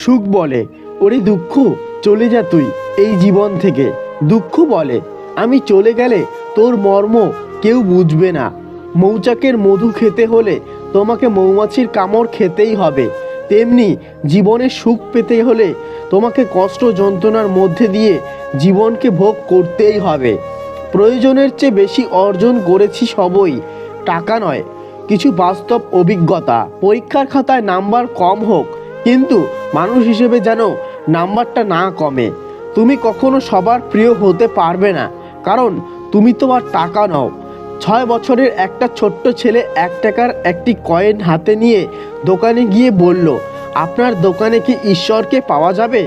সুখ বলে, ওরে দুঃখ, চলে যা তুই এই জীবন থেকে। দুঃখ বলে, আমি চলে গেলে তোর মর্ম কেউ বুঝবে না। মৌচাকের মধু খেতে হলে তোমাকে মৌমাছির কামড় খেতেই হবে। তেমনি জীবনে সুখ পেতে হলে তোমাকে কষ্ট যন্ত্রণার মধ্যে দিয়ে জীবনকে ভোগ করতেই হবে। প্রয়োজনের চেয়ে বেশি অর্জন করেছি সবই। টাকা নয়, কিছু বাস্তব অভিজ্ঞতা। পরীক্ষার খাতায় নাম্বার কম হোক কিন্তু মানুষ হিসেবে যেন নাম্বারটা না কমে। তুমি কখনো সবার প্রিয় হতে পারবে না, কারণ তুমি তো আর টাকা নাও। ছয় বছরের একটা ছোট্ট ছেলে এক টাকার একটি কয়েন হাতে নিয়ে দোকানে গিয়ে বলল, আপনার দোকানে কি ঈশ্বরকে পাওয়া যাবে?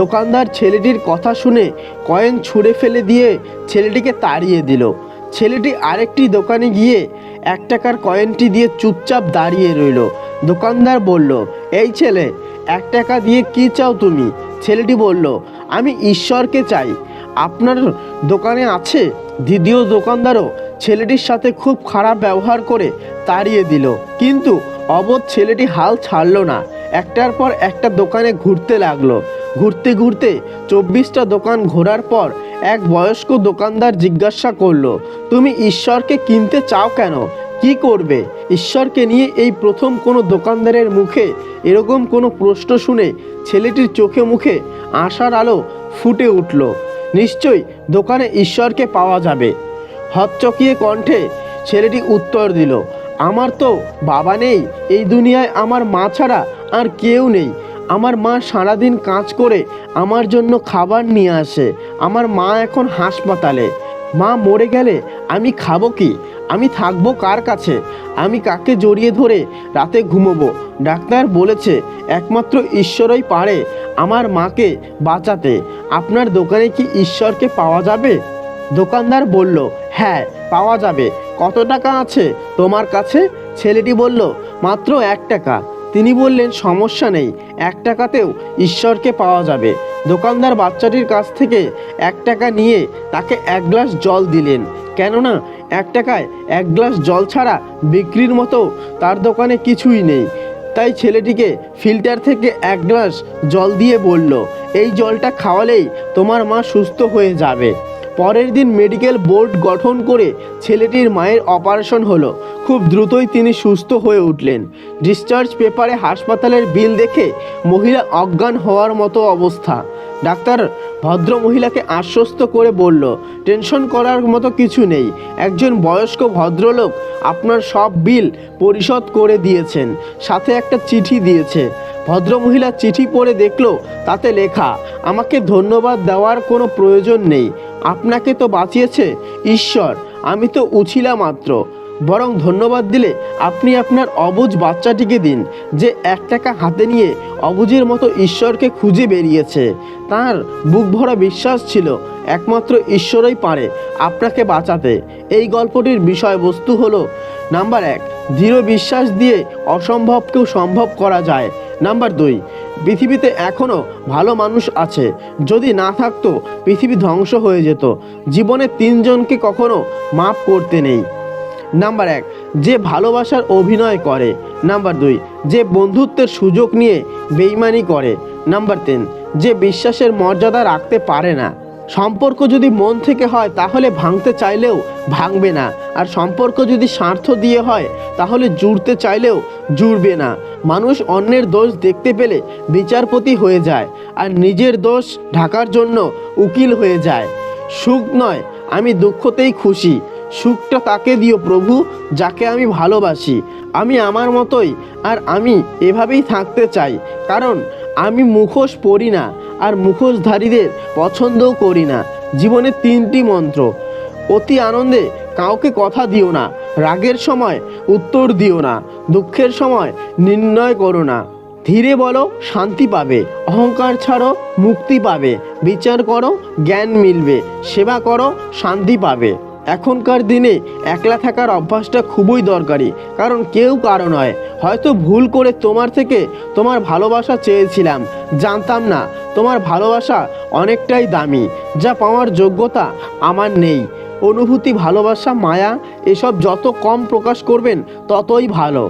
দোকানদার ছেলেটির কথা শুনে কয়েন ছুঁড়ে ফেলে দিয়ে ছেলেটিকে তাড়িয়ে দিল। ছেলেটি আরেকটি দোকানে গিয়ে এক টাকার কয়েনটি দিয়ে চুপচাপ দাঁড়িয়ে রইল। দোকানদার বলল, এই ছেলে, এক টাকা দিয়ে কি চাও তুমি? ছেলেটি বলল, আমি ঈশ্বরকে চাই। আপনার দোকানে আছে? দ্বিতীয় দোকানদারও ছেলেটির সাথে খুব খারাপ ব্যবহার করে তাড়িয়ে দিল। কিন্তু অবোধ ছেলেটি হাল ছাড়ল না। একটার পর একটা দোকানে ঘুরতে লাগল। ঘুরতে ঘুরতে চব্বিশটা দোকান ঘোরার পর এক বয়স্ক দোকানদার জিজ্ঞাসা করল, তুমি ঈশ্বরকে কিনতে চাও কেন? কি করবে? ঈশ্বরকে নিয়ে এই প্রথম কোনো দোকানদারের মুখে এরকম কোনো প্রশ্ন শুনে ছেলেটির চোখে মুখে আশার আলো ফুটে উঠল। নিশ্চয়ই দোকানে ঈশ্বরকে পাওয়া যাবে। হকচকিয়ে কণ্ঠে ছেলেটি উত্তর দিল, আমার তো বাবা নেই, এই দুনিয়ায় আমার মা ছাড়া আর কেউ নেই। আমার মা সারাদিন কাজ করে আমার জন্য খাবার নিয়ে আসে। আমার মা এখন হাসপাতালে। মা মরে গেলে আমি খাব কি? আমি থাকব কার কাছে? আমি কাকে জড়িয়ে ধরে রাতে ঘুমোবো? ডাক্তার বলেছে, একমাত্র ঈশ্বরই পারে আমার মাকে বাঁচাতে। আপনার দোকানে কি ঈশ্বরকে পাওয়া যাবে? দোকানদার বলল হ্যাঁ পাওয়া যাবে। কত টাকা আছে তোমার কাছে? ছেলেটি বলল, মাত্র এক টাকা। তিনি বললেন, সমস্যা নেই, এক টাকাতেও ঈশ্বরকে পাওয়া যাবে। দোকানদার বাচ্চাটির কাছ থেকে এক টাকা নিয়ে তাকে এক গ্লাস জল দিলেন। কেননা, এক টাকায় এক গ্লাস জল ছাড়া বিক্রির মতো তার দোকানে কিছুই নেই। তাই ছেলেটিকে ফিল্টার থেকে এক গ্লাস জল দিয়ে বলল, এই জলটা খাওয়ালেই তোমার মা সুস্থ হয়ে যাবে। পরের দিন মেডিকেল বোর্ড গঠন করে ছেলেটির মায়ের অপারেশন হলো। খুব দ্রুতই তিনি সুস্থ হয়ে উঠলেন। ডিসচার্জ পেপারে হাসপাতালের বিল দেখে মহিলা অজ্ঞান হওয়ার মতো অবস্থা। ডাক্তার ভদ্র মহিলাকে আশ্বস্ত করে বলল, টেনশন করার মতো কিছু নেই। একজন বয়স্ক ভদ্রলোক আপনার সব বিল পরিশোধ করে দিয়েছেন। সাথে একটা চিঠি দিয়েছে। ভদ্রমহিলা চিঠি পড়ে দেখল, তাতে লেখা, আমাকে ধন্যবাদ দেওয়ার কোনো প্রয়োজন নেই। আপনাকে তো বাঁচিয়েছে। ঈশ্বর, আমি তো উছিলা মাত্র। বরং ধন্যবাদ দিলে আপনি আপনার অবুজ বাচ্চাটিকে দিন, যে এক টাকা হাতে নিয়ে অবুজের মতো ঈশ্বরকে খুঁজে বেরিয়েছে। তার বুক ভরা বিশ্বাস ছিল, একমাত্র ঈশ্বরই পারে আপনাকে বাঁচাতে। এই গল্পটির বিষয়বস্তু হলো, নাম্বার এক, দৃঢ় বিশ্বাস দিয়ে অসম্ভবকেও সম্ভব করা যায়। নাম্বার দুই, পৃথিবীতে এখনও ভালো মানুষ আছে। যদি না থাকতো, পৃথিবী ধ্বংস হয়ে যেত। জীবনে তিনজনকে কখনো মাফ করতে নেই। নাম্বার এক, যে ভালোবাসার অভিনয় করে। নাম্বার দুই, যে বন্ধুত্বের সুযোগ নিয়ে বেইমানি করে। নাম্বার তিন, যে বিশ্বাসের মর্যাদা রাখতে পারে না। সম্পর্ক যদি মন থেকে হয়, তাহলে ভাঙতে চাইলেও ভাঙবে না। আর সম্পর্ক যদি স্বার্থ দিয়ে হয়, তাহলে জুড়তে চাইলেও জুড়বে না। মানুষ অন্যের দোষ দেখতে পেলে বিচারপতি হয়ে যায়, আর নিজের দোষ ঢাকার জন্য উকিল হয়ে যায়। সুখ নয়, আমি দুঃখতেই খুশি। সুখটা তাকে দিও প্রভু, যাকে আমি ভালোবাসি। আমি আমার মতোই, আর আমি এভাবেই থাকতে চাই, কারণ আমি মুখোশ পড়ি না। আর মুখোশধারীদের পছন্দও করি না। জীবনে তিনটি মন্ত্র। অতি আনন্দে কাউকে কথা দিও না, রাগের সময় উত্তর দিও না, দুঃখের সময় নির্ণয় করো না। ধীরে বলো, শান্তি পাবে, অহংকার ছাড়ো, মুক্তি পাবে, বিচার করো, জ্ঞান মিলবে, সেবা করো, শান্তি পাবে। এখনকার দিনে একলা থাকার অভ্যাসটা খুবই দরকারি, কারণ কেউ কারও নয়। হয়তো ভুল করে তোমার থেকে তোমার ভালোবাসা চেয়েছিলাম, জানতাম না, তোমার ভালোবাসা অনেকটাই দামি, যা পাওয়ার যোগ্যতা আমার নেই। অনুভূতি, ভালোবাসা, মায়া, এসব যত কম প্রকাশ করবেন, ততই ভালো।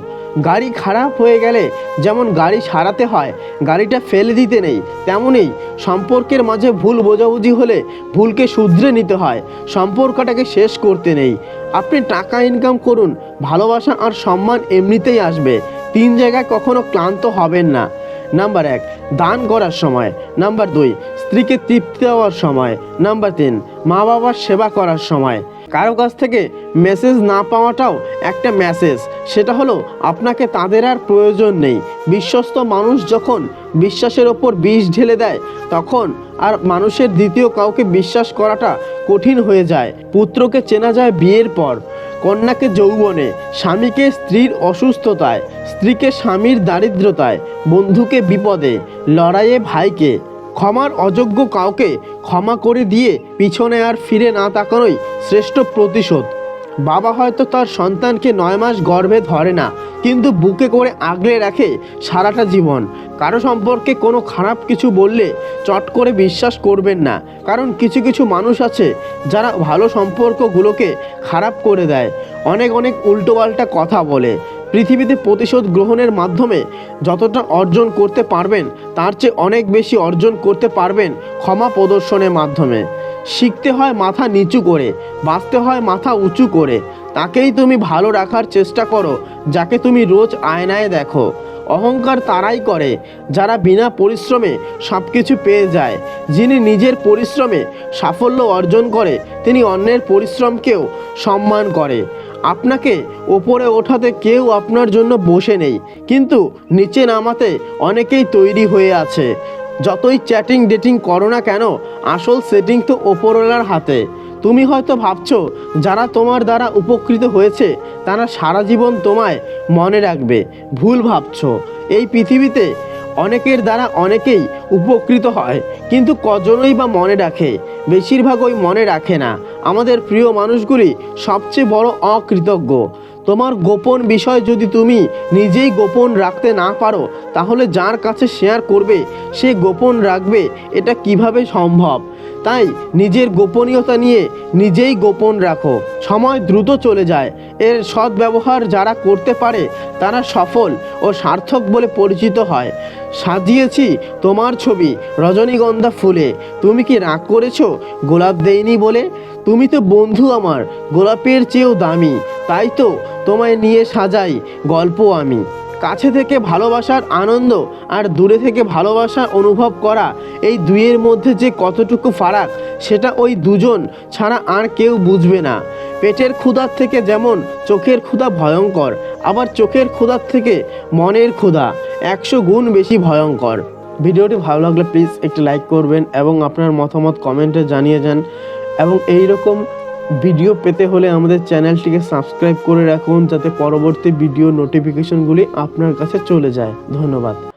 গাড়ি খারাপ হয়ে গেলে যেমন গাড়ি সারাতে হয়, গাড়িটা ফেলে দিতে নেই তেমনই সম্পর্কের মাঝে ভুল বোঝাবুঝি হলে ভুলকে শুধরে নিতে হয়, সম্পর্কটাকে শেষ করতে নেই। আপনি টাকা ইনকাম করুন, ভালোবাসা আর সম্মান এমনিতেই আসবে, তিন জায়গায় কখনো ক্লান্ত হবেন না। নাম্বার এক, দান করার সময়। নাম্বার দুই, স্ত্রীকে তৃপ্তি দেওয়ার সময়। নাম্বার তিন মা বাবার সেবা করার সময়। কারও কাছ থেকে মেসেজ না পাওয়াটাও একটা মেসেজ সেটা হলো, আপনাকে তাদের আর প্রয়োজন নেই। বিশ্বস্ত মানুষ যখন বিশ্বাসের ওপর বিষ ঢেলে দেয়, তখন আর মানুষের দ্বিতীয় কাউকে বিশ্বাস করাটা কঠিন হয়ে যায়। পুত্রকে চেনা যায় বিয়ের পর, কন্যাকে যৌবনে, স্বামীকে স্ত্রীর অসুস্থতায়, স্ত্রীকে স্বামীর দারিদ্রতায়, বন্ধুকে বিপদে, লড়াইয়ে ভাইকে ক্ষমার অযোগ্য কাউকে ক্ষমা করে দিয়ে পিছনে আর ফিরে না তাকানোই শ্রেষ্ঠ প্রতিশোধ। বাবা হয়তো তার সন্তানকে নয় মাস গর্ভে ধরে না, কিন্তু বুকে করে আগলে রাখে সারাটা জীবন। কারও সম্পর্কে কোনো খারাপ কিছু বললে চট করে বিশ্বাস করবেন না, কারণ কিছু কিছু মানুষ আছে যারা ভালো সম্পর্কগুলোকে খারাপ করে দেয়। অনেক অনেক উল্টোপাল্টা কথা বলে পৃথিবীতে প্রতিশোধ গ্রহণের মাধ্যমে যতটা অর্জন করতে পারবেন, তার চেয়ে অনেক বেশি অর্জন করতে পারবেন ক্ষমা প্রদর্শনের মাধ্যমে। শিখতে হয় মাথা নিচু করে, বাঁচতে হয় মাথা উঁচু করে। তাকেই তুমি ভালো রাখার চেষ্টা করো, যাকে তুমি রোজ আয়নায় দেখো। অহংকার তারাই করে, যারা বিনা পরিশ্রমে সব কিছু পেয়ে যায়। যিনি নিজের পরিশ্রমে সাফল্য অর্জন করে, তিনি অন্যের পরিশ্রমকেও সম্মান করে। আপনাকে ওপরে ওঠাতে কেউ আপনার জন্য বসে নেই। কিন্তু নিচে নামাতে অনেকেই তৈরি হয়ে আছে। যতই চ্যাটিং ডেটিং করো না কেন, আসল সেটিং তো ওপরওয়ালার হাতে। তুমি হয়তো ভাবছ, যারা তোমার দ্বারা উপকৃত হয়েছে, তারা সারা জীবন তোমায় মনে রাখবে। ভুল ভাবছ। এই পৃথিবীতে অনেকের দ্বারা অনেকেই উপকৃত হয়, কিন্তু কজনই বা মনে রাখে? বেশিরভাগ ওই মনে রাখে না। আমাদের প্রিয় মানুষগুলি সবচেয়ে বড় অকৃতজ্ঞ। তোমার গোপন বিষয় যদি তুমি নিজেই গোপন রাখতে না পারো, তাহলে যার কাছে শেয়ার করবে, সে গোপন রাখবে, এটা কীভাবে সম্ভব? তাই নিজের গোপনীয়তা নিয়ে নিজেই গোপন রাখো। সময় দ্রুত চলে যায়। এর সদ্ব্যবহার যারা করতে পারে, তারা সফল ও সার্থক বলে পরিচিত হয়। সাজিয়েছি তোমার ছবি, রজনীগন্ধা ফুলে। তুমি কি রাগ করেছ? গোলাপ দেইনি বলে? তুমি তো বন্ধু আমার, গোলাপের চেয়েও দামি। তাই তো তোমায় নিয়ে সাজাই গল্প আমি। কাছে থেকে ভালোবাসার আনন্দ আর দূরে থেকে ভালোবাসা অনুভব করা, এই দুইয়ের মধ্যে যে কতটুকু ফারাক, সেটা ওই দুজন ছাড়া আর কেউ বুঝবে না। পেটের ক্ষুধার থেকে যেমন চোখের ক্ষুধা ভয়ঙ্কর, আবার চোখের ক্ষুধার থেকে মনের ক্ষুধা একশো গুণ বেশি ভয়ঙ্কর। ভিডিওটি ভালো লাগলে প্লিজ একটি লাইক করবেন এবং আপনার মতামত কমেন্টে জানিয়ে যান। এবং এই রকম ভিডিও পেতে হলে আমাদের চ্যানেলটিকে সাবস্ক্রাইব করে রাখুন যাতে পরবর্তী ভিডিও নোটিফিকেশনগুলি আপনার কাছে চলে যায়। ধন্যবাদ।